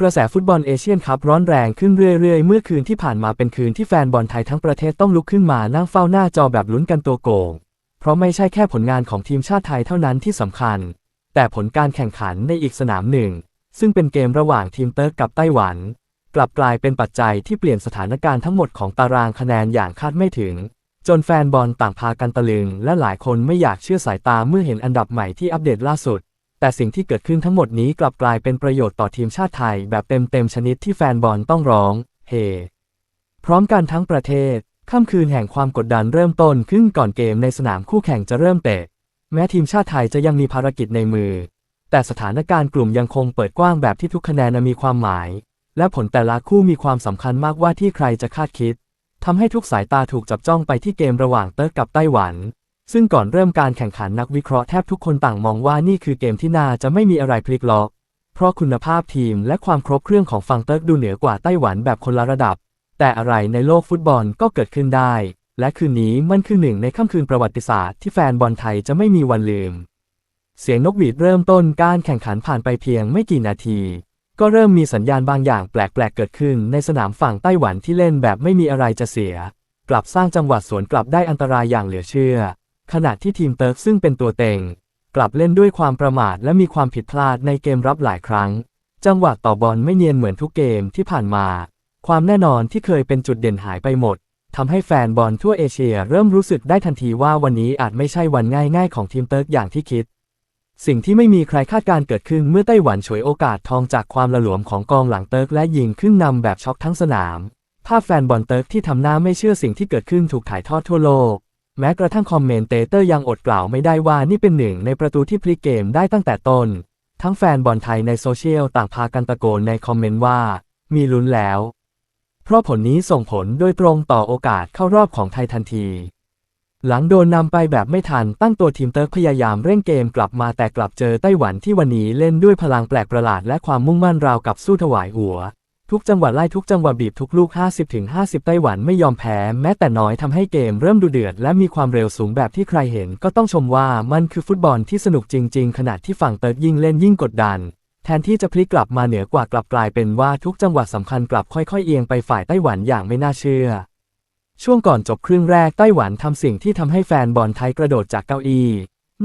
กระแสฟุตบอลเอเชียนคัพร้อนแรงขึ้นเรื่อยๆ เมื่อคืนที่ผ่านมาเป็นคืนที่แฟนบอลไทยทั้งประเทศต้องลุกขึ้นมานั่งเฝ้าหน้าจอแบบลุ้นกันตัวโกง เพราะไม่ใช่แค่ผลงานของทีมชาติไทยเท่านั้นที่สำคัญ แต่ผลการแข่งขันในอีกสนามหนึ่ง ซึ่งเป็นเกมระหว่างทีมเติร์กกับไต้หวัน กลับกลายเป็นปัจจัยที่เปลี่ยนสถานการณ์ทั้งหมดของตารางคะแนนอย่างคาดไม่ถึง จนแฟนบอลต่างพากันตะลึง และหลายคนไม่อยากเชื่อสายตาเมื่อเห็นอันดับใหม่ที่อัปเดตล่าสุด แต่สิ่งที่เกิดขึ้นทั้งหมดนี้กลับกลายเป็นประโยชน์ต่อทีมชาติไทยแบบเต็มๆชนิดที่แฟนบอลต้องร้อง เฮพร้อมกันทั้งประเทศ ค่ำคืนแห่งความกดดันเริ่มต้นขึ้นก่อนเกมในสนามคู่แข่งจะเริ่มเตะ แม้ทีมชาติไทยจะยังมีภารกิจในมือ แต่สถานการณ์กลุ่มยังคงเปิดกว้างแบบที่ทุกคะแนนมีความหมาย และผลแต่ละคู่มีความสำคัญมากว่าที่ใครจะคาดคิดทำให้ทุกสายตาถูกจับจ้องไปที่เกมระหว่างเติร์กกับไต้หวัน ซึ่งก่อนเริ่มการแข่งขันนักวิเคราะห์แทบทุกคนต่างมองว่านี่คือเกมที่น่าจะไม่มีอะไรพลิกล็อก เพราะคุณภาพทีมและความครบเครื่องของฝั่งเติร์กดูเหนือกว่าไต้หวันแบบคนละระดับ แต่อะไรในโลกฟุตบอลก็เกิดขึ้นได้ และคืนนี้มันคือหนึ่งในค่ำคืนประวัติศาสตร์ที่แฟนบอลไทยจะไม่มีวันลืม เสียงนกหวีดเริ่มต้นการแข่งขันผ่านไปเพียงไม่กี่นาที ก็เริ่มมีสัญญาณบางอย่างแปลกๆเกิดขึ้นในสนามฝั่งไต้หวันที่เล่นแบบไม่มีอะไรจะเสีย กลับสร้างจังหวะสวนกลับได้อันตรายอย่างเหลือเชื่อ ขณะที่ทีมเติร์กซึ่งเป็นตัวเต็ง กลับเล่นด้วยความประมาทและมีความผิดพลาดในเกมรับหลายครั้ง จังหวะต่อบอลไม่เนียนเหมือนทุกเกมที่ผ่านมา ความแน่นอนที่เคยเป็นจุดเด่นหายไปหมดทำให้แฟนบอลทั่วเอเชียเริ่มรู้สึกได้ทันทีว่าวันนี้อาจไม่ใช่วันง่ายๆของทีมเติร์กอย่างที่คิด สิ่งที่ไม่มีใครคาดการเกิดขึ้นเมื่อไต้หวันฉวยโอกาสทองจากความละหลวมของกองหลังเติร์กและยิงขึ้นนำแบบช็อกทั้งสนาม ภาพแฟนบอลเติร์กที่ทำหน้าไม่เชื่อสิ่งที่เกิดขึ้นถูกถ่ายทอดทั่วโลก แม้กระทั่งคอมเมนเตเตอร์ยังอดกล่าวไม่ได้ว่านี่เป็นหนึ่งในประตูที่พลิกเกมได้ตั้งแต่ต้น ทั้งแฟนบอลไทยในโซเชียลต่างพากันตะโกนในคอมเมนต์ว่า มีลุ้นแล้ว เพราะผลนี้ส่งผลโดยตรงต่อโอกาสเข้ารอบของไทยทันที หลังโดนนำไปแบบไม่ทันตั้งตัวทีมเติร์กพยายามเร่งเกมกลับมาแต่กลับเจอไต้หวันที่วันนี้เล่นด้วยพลังแปลกประหลาดและความมุ่งมั่นราวกับสู้ถวายหัว ทุกจังหวะไล่ทุกจังหวะบีบทุกลูก 50-50 ไต้หวันไม่ยอมแพ้ แม้แต่น้อยทำให้เกมเริ่มดูเดือด และมีความเร็วสูงแบบที่ใครเห็น ก็ต้องชมว่ามันคือฟุตบอลที่สนุกจริง ๆ ขณะที่ฝั่งเติร์กยิ่งเล่นยิ่งกดดัน แทนที่จะพลิกกลับมาเหนือกว่ากลับกลายเป็นว่าทุกจังหวะสำคัญกลับค่อยๆเอียงไปฝ่ายไต้หวันอย่างไม่น่าเชื่อ ช่วงก่อนจบครึ่งแรกไต้หวันทำสิ่งที่ทำให้แฟนบอลไทยกระโดดจากเก้าอี้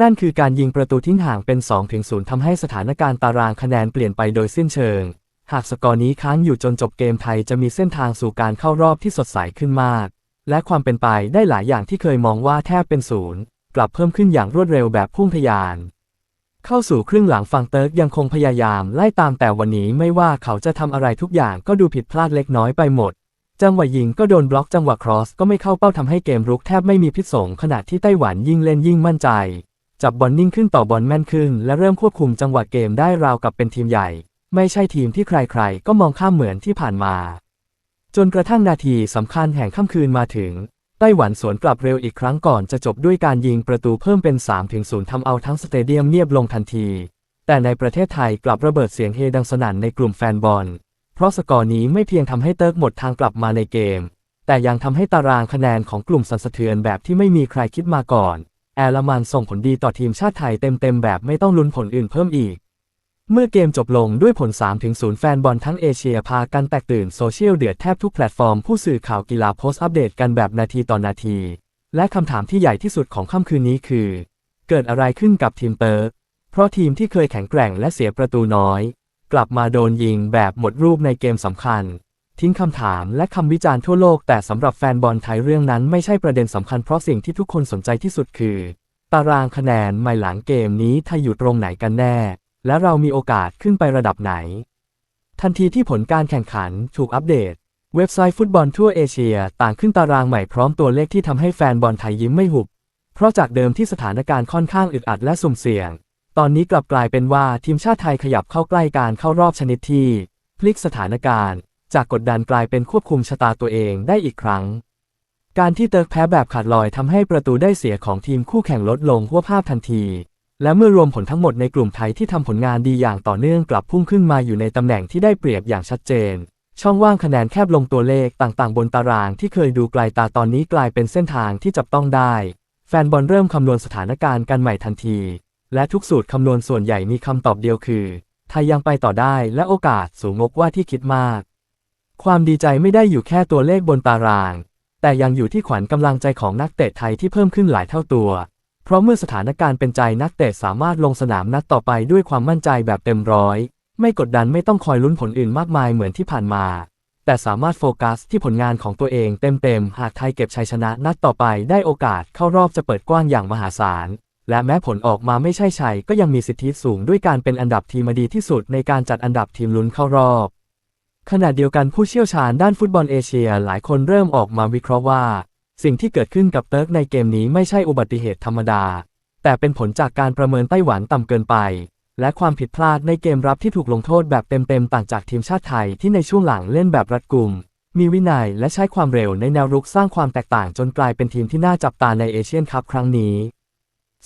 นั่นคือการยิงประตูทิ้งห่างเป็น2-0ทำให้สถานการณ์ตารางคะแนนเปลี่ยนไปโดยสิ้นเชิง หากสกอร์นี้ค้างอยู่จนจบเกมไทยจะมีเส้นทางสู่การเข้ารอบที่สดใสขึ้นมาก และความเป็นไปได้หลายอย่างที่เคยมองว่าแทบเป็นศูนย์กลับเพิ่มขึ้นอย่างรวดเร็วแบบพุ่งทะยาน เข้าสู่ครึ่งหลังฝั่งเติร์กยังคงพยายามไล่ตามแต่วันนี้ไม่ว่าเขาจะทำอะไรทุกอย่างก็ดูผิดพลาดเล็กน้อยไปหมด จังหวะยิงก็โดนบล็อกจังหวะครอสก็ไม่เข้าเป้าทำให้เกมรุกแทบไม่มีพิษสงขณะที่ไต้หวันยิ่งเล่นยิ่งมั่นใจ จับบอลนิ่งขึ้นต่อบอลแม่นขึ้น และเริ่มควบคุมจังหวะเกมได้ราวกับเป็นทีมใหญ่ ไม่ใช่ทีมที่ใครๆ ก็มองข้ามเหมือนที่ผ่านมา จนกระทั่งนาทีสำคัญแห่งค่ำคืนมาถึง ไต้หวันสวนกลับเร็วอีกครั้งก่อนจะจบด้วยการยิงประตูเพิ่มเป็น 3-0ทำเอาทั้งสเตเดียมเงียบลงทันที แต่ในประเทศไทยกลับระเบิดเสียงเฮดังสนั่นในกลุ่มแฟนบอล เพราะสกอร์นี้ไม่เพียงทำให้เติร์กหมดทางกลับมาในเกม แต่ยังทำให้ตารางคะแนนของกลุ่มสันสะเทือนแบบที่ไม่มีใครคิดมาก่อน แอร์ลมันส่งผลดีต่อทีมชาติไทยเต็มๆแบบไม่ต้องลุ้นผลอื่นเพิ่มอีก เมื่อเกมจบลงด้วยผล 3-0 แฟนบอลทั้งเอเชียพากันแตกตื่นโซเชียลเดือดแทบทุกแพลตฟอร์มผู้สื่อข่าวกีฬาโพสต์อัปเดตกันแบบนาทีต่อนาที และคำถามที่ใหญ่ที่สุดของค่ำคืนนี้คือ เกิดอะไรขึ้นกับทีมเติร์กเพราะทีมที่เคยแข็งแกร่งและเสียประตูน้อย กลับมาโดนยิงแบบหมดรูปในเกมสำคัญ ทิ้งคำถามและคำวิจารณ์ทั่วโลกแต่สำหรับแฟนบอลไทยเรื่องนั้นไม่ใช่ประเด็นสำคัญเพราะสิ่งที่ทุกคนสนใจที่สุดคือ ตารางคะแนนไม่หลังเกมนี้ไทยอยู่ตรงไหนกันแน่ และเรามีโอกาสขึ้นไประดับไหน ทันทีที่ผลการแข่งขันถูกอัปเดต เว็บไซต์ฟุตบอลทั่วเอเชียต่างขึ้นตารางใหม่พร้อมตัวเลขที่ทำให้แฟนบอลไทยยิ้มไม่หุบ เพราะจากเดิมที่สถานการณ์ค่อนข้างอึดอัดและสุ่มเสี่ยง ตอนนี้กลับกลายเป็นว่าทีมชาติไทยขยับเข้าใกล้การเข้ารอบชนิดที่ พลิกสถานการณ์ จากกดดันกลายเป็นควบคุมชะตาตัวเองได้อีกครั้งการที่เติร์กแพ้แบบขาดลอยทำให้ประตูได้เสียของทีมคู่แข่งลดลงหัวภาพทันที และเมื่อรวมผลทั้งหมดในกลุ่มไทยที่ทำผลงานดีอย่างต่อเนื่องกลับพุ่งขึ้นมาอยู่ในตำแหน่งที่ได้เปรียบอย่างชัดเจน ช่องว่างคะแนนแคบลงตัวเลขต่างๆ บนตารางที่เคยดูไกลตาตอนนี้กลายเป็นเส้นทางที่จับต้องได้ แฟนบอลเริ่มคำนวณสถานการณ์กันใหม่ทันที และทุกสูตรคำนวณส่วนใหญ่มีคำตอบเดียวคือ ไทยยังไปต่อได้และโอกาสสูงกว่าที่คิดมาก ความดีใจไม่ได้อยู่แค่ตัวเลขบนตาราง แต่ยังอยู่ที่ขวัญกำลังใจของนักเตะไทยที่เพิ่มขึ้นหลายเท่าตัว เพราะเมื่อสถานการณ์เป็นใจนักเตะสามารถลงสนามนัดต่อไปด้วยความมั่นใจแบบเต็มร้อย ไม่กดดันไม่ต้องคอยลุ้นผลอื่นมากมายเหมือนที่ผ่านมา แต่สามารถโฟกัสที่ผลงานของตัวเองเต็มๆ หากไทยเก็บชัยชนะนัดต่อไปได้โอกาสเข้ารอบจะเปิดกว้างอย่างมหาศาล และแม้ผลออกมาไม่ใช่ชัยก็ยังมีสิทธิสูงด้วยการเป็นอันดับทีมดีที่สุดในการจัดอันดับทีมลุ้นเข้ารอบขณะเดียวกันผู้เชี่ยวชาญด้านฟุตบอลเอเชียหลายคนเริ่มออกมาวิเคราะห์ว่า สิ่งที่เกิดขึ้นกับเติร์กในเกมนี้ไม่ใช่อุบัติเหตุธรรมดา แต่เป็นผลจากการประเมินไต้หวันต่ำเกินไป และความผิดพลาดในเกมรับที่ถูกลงโทษแบบเต็มๆต่างจากทีมชาติไทยที่ในช่วงหลังเล่นแบบรัดกุม มีวินัยและใช้ความเร็วในแนวรุกสร้างความแตกต่างจนกลายเป็นทีมที่น่าจับตาในเอเชียนคัพครั้งนี้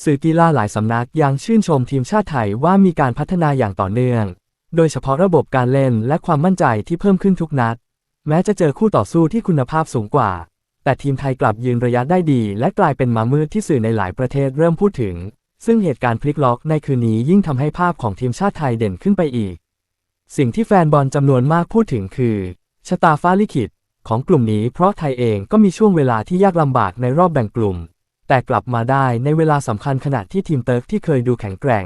สื่อกีฬาหลายสำนักยังชื่นชมทีมชาติไทยว่ามีการพัฒนาอย่างต่อเนื่อง โดยเฉพาะระบบการเล่นและความมั่นใจที่เพิ่มขึ้นทุกนัด แม้จะเจอคู่ต่อสู้ที่คุณภาพสูงกว่า แต่ทีมไทยกลับยืนระยะได้ดี และกลายเป็นมามืดที่สื่อในหลายประเทศเริ่มพูดถึง ซึ่งเหตุการณ์พลิกล็อกในคืนนี้ยิ่งทำให้ภาพของทีมชาติไทยเด่นขึ้นไปอีก สิ่งที่แฟนบอลจำนวนมากพูดถึงคือชะตาฟ้าลิขิตของกลุ่มนี้เพราะไทยเองก็มีช่วงเวลาที่ยากลำบากในรอบแบ่งกลุ่ม แต่กลับมาได้ในเวลาสำคัญขณะที่ทีมเติร์กที่เคยดูแข็งแกร่ง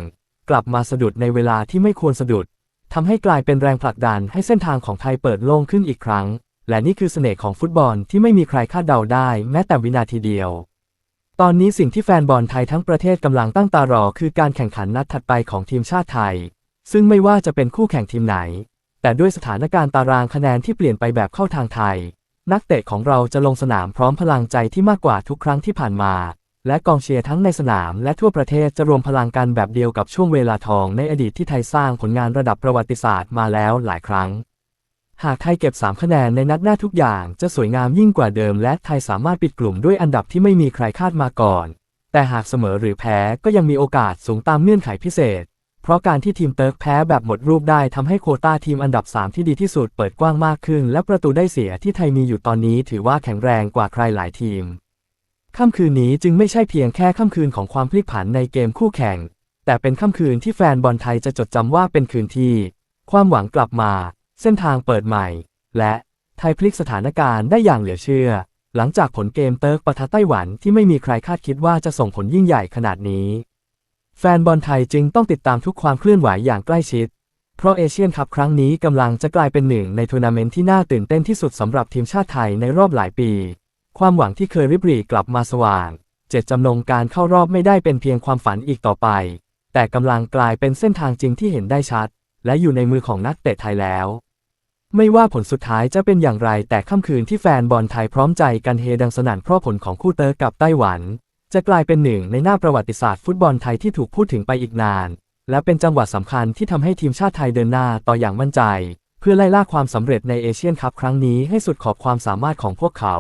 กลับมาสะดุดในเวลาที่ไม่ควรสะดุดทำให้กลายเป็นแรงผลักดันให้เส้นทางของไทยเปิดโล่งขึ้นอีกครั้ง และนี่คือเสน่ห์ของฟุตบอลที่ไม่มีใครคาดเดาได้แม้แต่วินาทีเดียว ตอนนี้สิ่งที่แฟนบอลไทยทั้งประเทศกำลังตั้งตารอคือการแข่งขันนัดถัดไปของทีมชาติไทย ซึ่งไม่ว่าจะเป็นคู่แข่งทีมไหน แต่ด้วยสถานการณ์ตารางคะแนนที่เปลี่ยนไปแบบเข้าทางไทย นักเตะของเราจะลงสนามพร้อมพลังใจที่มากกว่าทุกครั้งที่ผ่านมา และกองเชียร์ทั้งในสนามและทั่วประเทศจะรวมพลังกันแบบเดียวกับช่วงเวลาทองในอดีตที่ไทยสร้างผลงานระดับประวัติศาสตร์มาแล้วหลายครั้ง หากไทยเก็บ 3 คะแนนในนัดหน้าทุกอย่างจะสวยงามยิ่งกว่าเดิม และไทยสามารถปิดกลุ่มด้วยอันดับที่ไม่มีใครคาดมาก่อน แต่หากเสมอหรือแพ้ก็ยังมีโอกาสสูงตามเงื่อนไขพิเศษ เพราะการที่ทีมเติร์กแพ้แบบหมดรูปได้ทำให้โคต้าทีมอันดับ 3 ที่ดีที่สุดเปิดกว้างมากขึ้น และประตูได้เสียที่ไทยมีอยู่ตอนนี้ถือว่าแข็งแรงกว่าใครหลายทีมค่ำคืนนี้จึงไม่ใช่เพียงแค่ค่ำคืนของความพลิกผันในเกมคู่แข่ง แต่เป็นค่ำคืนที่แฟนบอลไทยจะจดจำว่าเป็นคืนที่ ความหวังกลับมา เส้นทางเปิดใหม่ และไทยพลิกสถานการณ์ได้อย่างเหลือเชื่อ หลังจากผลเกมเติร์กปะทะไต้หวันที่ไม่มีใครคาดคิดว่าจะส่งผลยิ่งใหญ่ขนาดนี้ แฟนบอลไทยจึงต้องติดตามทุกความเคลื่อนไหวอย่างใกล้ชิด เพราะเอเชียนคัพครั้งนี้กำลังจะกลายเป็นหนึ่งในทัวร์นาเมนต์ที่น่าตื่นเต้นที่สุดสำหรับทีมชาติไทยในรอบหลายปี ความหวังที่เคยริบหรี่กลับมาสว่าง เจตจำนงการเข้ารอบไม่ได้เป็นเพียงความฝันอีกต่อไป แต่กำลังกลายเป็นเส้นทางจริงที่เห็นได้ชัด และอยู่ในมือของนักเตะไทยแล้ว ไม่ว่าผลสุดท้ายจะเป็นอย่างไรแต่ค่ำคืนที่แฟนบอลไทยพร้อมใจกันเฮดังสนั่นเพราะผลของคู่เตอร์กับไต้หวัน จะกลายเป็นหนึ่งในหน้าประวัติศาสตร์ฟุตบอลไทยที่ถูกพูดถึงไปอีกนาน และเป็นจังหวะสำคัญที่ทำให้ทีมชาติไทยเดินหน้าต่ออย่างมั่นใจ เพื่อไล่ล่าความสำเร็จในเอเชียนคัพครั้งนี้ให้สุดขอบความสามารถของพวกเขา